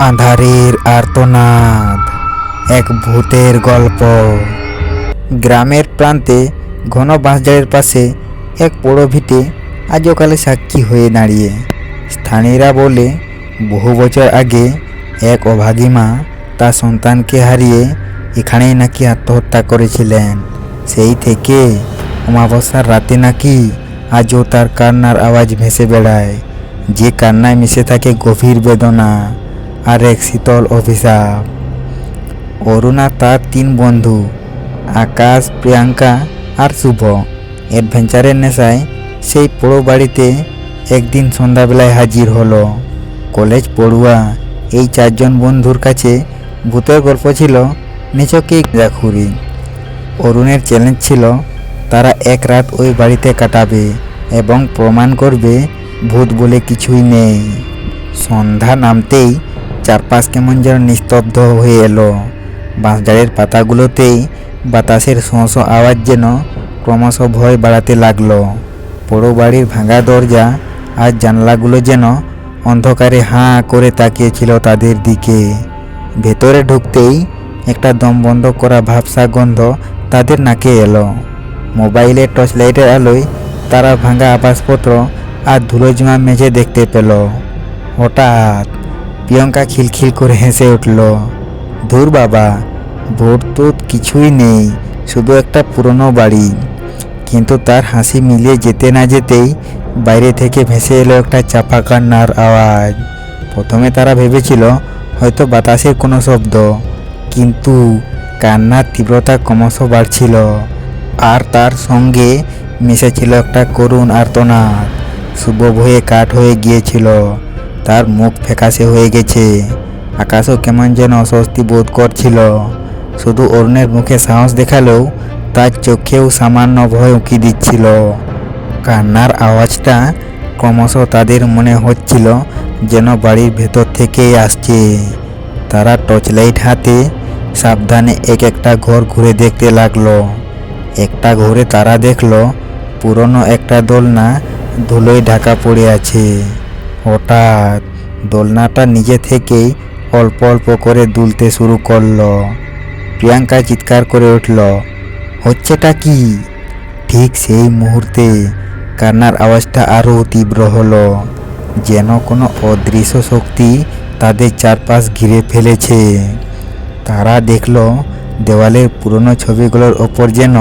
আঁধারের আর্তনাদ। এক ভূতের গল্প। গ্রামের প্রান্তে ঘন বাঁশঝাড়ের পাশে এক পোড়ো ভিটে আজকালে সাক্ষী হয়ে দাঁড়িয়ে। স্থানীয়রা বলে, বহু বছর আগে এক অভাগী মা তার সন্তানকে হারিয়ে এখানেই নাকি আত্মহত্যা করেছিলেন। সেই থেকে অমাবস্যার রাতে নাকি আজও তার কান্নার আওয়াজ ভেসে বেড়ায়। যে কান্নায় মিশে থাকে গভীর বেদনা। আর এক শীতল অভিশাপ। অরুণা তার তিন বন্ধু, আকাশ, প্রিয়াঙ্কা আর শুভ। অ্যাডভেঞ্চারের নেশায় সেই পোড়ো বাড়িতে একদিন সন্ধ্যাবেলায় হাজির হলো। কলেজ পড়ুয়া এই চারজন বন্ধুর কাছে ভূতের গল্প ছিল নিচকে জাখুরি অরুণের চ্যালেঞ্জ ছিল তারা এক রাত ওই বাড়িতে কাটাবে এবং প্রমাণ করবে ভূত বলে কিছুই নেই। সন্ধ্যা নামতেই চারপাশ কেমন যেন নিস্তব্ধ হয়ে এলো। বাঁশঝাড়ের পাতাগুলোতেই বাতাসের শোঁ শোঁ আওয়াজ যেন ক্রমশ ভয় বাড়াতে লাগল। পোড়ো বাড়ির ভাঙা দরজা আর জানলাগুলো যেন অন্ধকারে হাঁ করে তাকিয়েছিল তাদের দিকে। ভেতরে ঢুকতেই একটা দম বন্ধ করা ভাবসা গন্ধ তাদের নাকে এলো। মোবাইলের টর্চ লাইটের আলোয় তারা ভাঙা আবাসপত্র আর ধুলো জমা মেঝে দেখতে পেল। হঠাৎ প্রিয়ঙ্কা খিলখিল করে হেসে উঠল, ধুর বাবা, ভোট তো কিছুই নেই, শুধু একটা পুরনো বাড়ি। কিন্তু তার হাসি মিলিয়ে যেতে না যেতেই বাইরে থেকে ভেসে এলো একটা চাপা কান্নার আওয়াজ। প্রথমে তারা ভেবেছিল হয়তো বাতাসের কোনো শব্দ, কিন্তু কান্নার তীব্রতা ক্রমশ বাড়ছিল। আর তার সঙ্গে মিশেছিল একটা করুণ আর্তনাদ। শুভ ভয়ে কাঠ হয়ে গিয়েছিল। তার মুখ ফ্যাকাশে হয়ে গেছে। আকাশও কেমন যেন অস্বস্তি বোধ করছিল। শুধু অরুণের মুখে সাহস দেখালেও তার চোখেও সামান্য ভয় উঁকি দিচ্ছিল। কান্নার আওয়াজটা ক্রমশ তাদের মনে হচ্ছিল যেন বাড়ির ভেতর থেকেই আসছে। তারা টর্চ লাইট হাতে সাবধানে এক একটা ঘর ঘুরে দেখতে লাগল। একটা ঘরে তারা দেখল, পুরনো একটা দোলনা ধুলোয় ঢাকা পড়ে আছে। হঠাৎ দোলনাটা নিজে থেকেই অল্প অল্প করে দুলতে শুরু করল। প্রিয়াঙ্কা চিৎকার করে উঠল, হচ্ছেটা কি? ঠিক সেই মুহূর্তে কান্নার আওয়াজটা আরও তীব্র হলো, যেন কোনো অদৃশ্য শক্তি তাদের চারপাশ ঘিরে ফেলেছে। তারা দেখল, দেওয়ালের পুরনো ছবিগুলোর ওপর যেন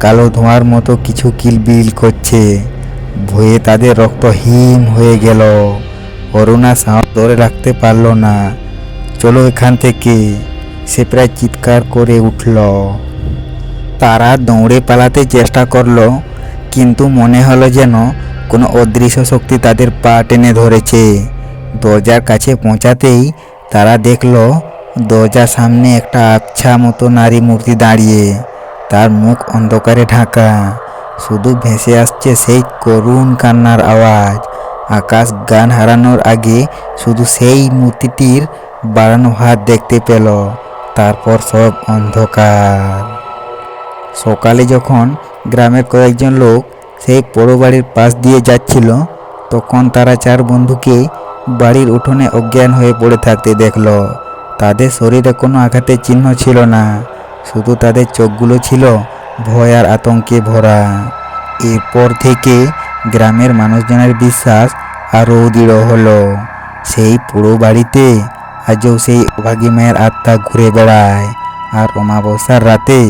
কালো ধোঁয়ার মতো কিছু কিলবিল করছে। ভয়ে তাদের রক্ত হিম হয়ে গেল। অরুণা সাহস ধরে রাখতে পারল না। চলো এখান থেকে। সে প্রায় চিৎকার করে উঠল। তারা দৌড়ে পালাতে চেষ্টা করল, কিন্তু মনে হলো যেন কোনো অদৃশ্য শক্তি তাদের পা টেনে ধরেছে। দরজার কাছে পৌঁছাতেই তারা দেখল, দরজার সামনে একটা আবছা মতো নারী মূর্তি দাঁড়িয়ে। তার মুখ অন্ধকারে ঢাকা। শুধু ভেসে আসছে সেই করুণ কান্নার আওয়াজ। আকাশ গান হারানোর আগে শুধু সেই মূর্তিটির বাড়ানো হাত দেখতে পেল। তারপর সব অন্ধকার। সকালে যখন গ্রামের কয়েকজন লোক সেই পোড়ো বাড়ির পাশ দিয়ে যাচ্ছিল, তখন তারা চার বন্ধুকে বাড়ির উঠোনে অজ্ঞান হয়ে পড়ে থাকতে দেখল। তাদের শরীরে কোনো আঘাতের চিহ্ন ছিল না, শুধু তাদের চোখগুলো ছিল ভয় আর আতঙ্কে ভরা। এরপর থেকে গ্রামের মানুষজনের বিশ্বাস আরও দৃঢ় হলো। সেই পুরো বাড়িতে আজও সেই অভাগী মায়ের আত্মা ঘুরে বেড়ায়। আর অমাবস্যার রাতে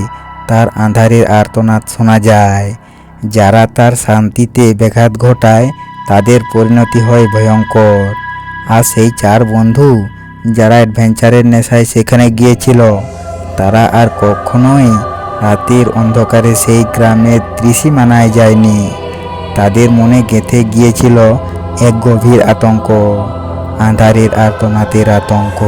তার আঁধারের আর্তনাদ শোনা যায়। যারা তার শান্তিতে ব্যাঘাত ঘটায়, তাদের পরিণতি হয় ভয়ঙ্কর। আর সেই চার বন্ধু যারা অ্যাডভেঞ্চারের নেশায় সেখানে গিয়েছিল, তারা আর কখনোই রাতের অন্ধকারে সেই গ্রামের ত্রিসীমানায় যায়নি। তাদের মনে গেঁথে গিয়েছিল এক গভীর আতঙ্ক, আঁধারের আর্তনাতের আতঙ্ক।